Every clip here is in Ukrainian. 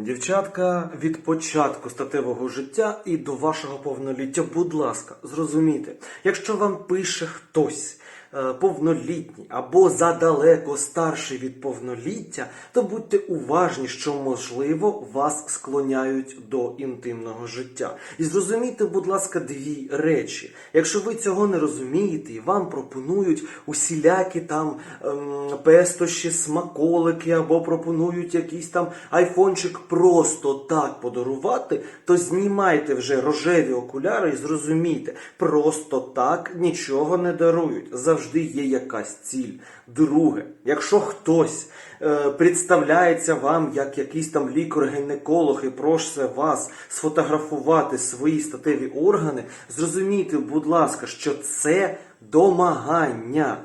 Дівчатка, від початку статевого життя і до вашого повноліття, будь ласка, зрозумійте, якщо вам пише хтось е, повнолітній або задалеко старший від повноліття, то будьте уважні, що можливо вас склоняють до інтимного життя. І зрозумійте, будь ласка, дві речі. Якщо ви цього не розумієте і вам пропонують усілякі там ем, пестощі, смаколики або пропонують якийсь там айфончик просто так подарувати, то знімайте вже рожеві окуляри і зрозумійте, просто так нічого не дарують. Завжди є якась ціль. Друге, якщо хтось е, представляється вам як якийсь там лікар-гінеколог і просить вас сфотографувати свої статеві органи, зрозумійте, будь ласка, що це домагання.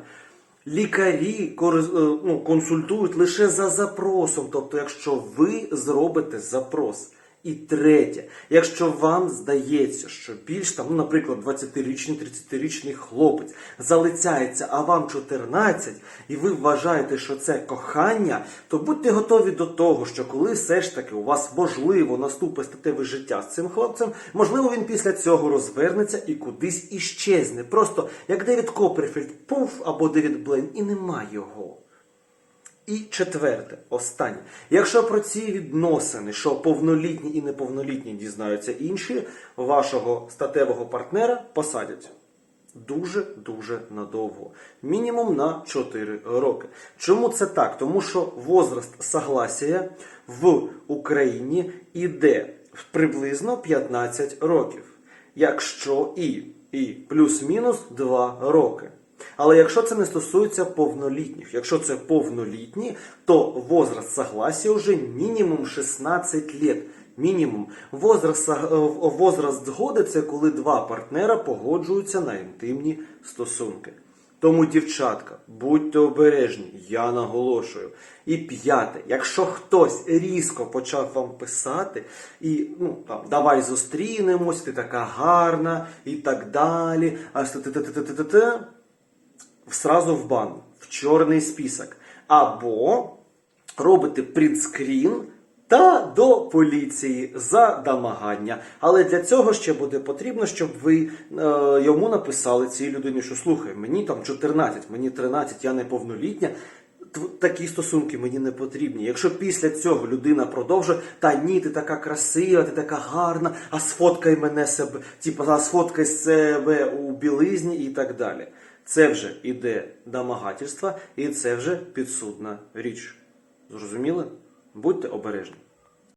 Лікарі е, ну, консультують лише за запросом, тобто, якщо ви зробите запрос. І третє, якщо вам здається, що більш там, ну, наприклад, 20-річний, 30-річний хлопець залицяється, а вам 14, і ви вважаєте, що це кохання, то будьте готові до того, що коли все ж таки у вас можливо наступить статеве життя з цим хлопцем, можливо, він після цього розвернеться і кудись іщезне. Просто як Девід Копперфільд, пуф або Девід Блейн, і нема його. І четверте, останнє. Якщо про ці відносини, що повнолітні і неповнолітні дізнаються інші, вашого статевого партнера посадять. Дуже-дуже надовго. Мінімум на 4 роки. Чому це так? Тому що возраст согласія в Україні іде приблизно 15 років. Якщо і, і плюс-мінус 2 роки. Але якщо це не стосується повнолітніх, якщо це повнолітні, то возраст согласия вже мінімум 16 лет. Мінімум. Возраст, е, возраст згоди це коли два партнера погоджуються на інтимні стосунки. Тому, дівчатка, будьте обережні, я наголошую. І п'яте, якщо хтось різко почав вам писати, і ну там давай зустрінемось, ти така гарна, і так далі. А т-т-т-т-т-т-т, сразу в бан, в чорний список. Або робите принтскрін та до поліції за домагання. Але для цього ще буде потрібно, щоб ви е, йому написали цій людині, що слухай, мені там 14, мені 13, я неповнолітня. Тв- Такі стосунки мені не потрібні. Якщо після цього людина продовжує, та ні, ти така красива, ти така гарна, а сфоткай мене себе, типу, а сфоткай себе у білизні і так далі. Це вже іде домагательство, і це вже підсудна річ. Зрозуміли? Будьте обережні.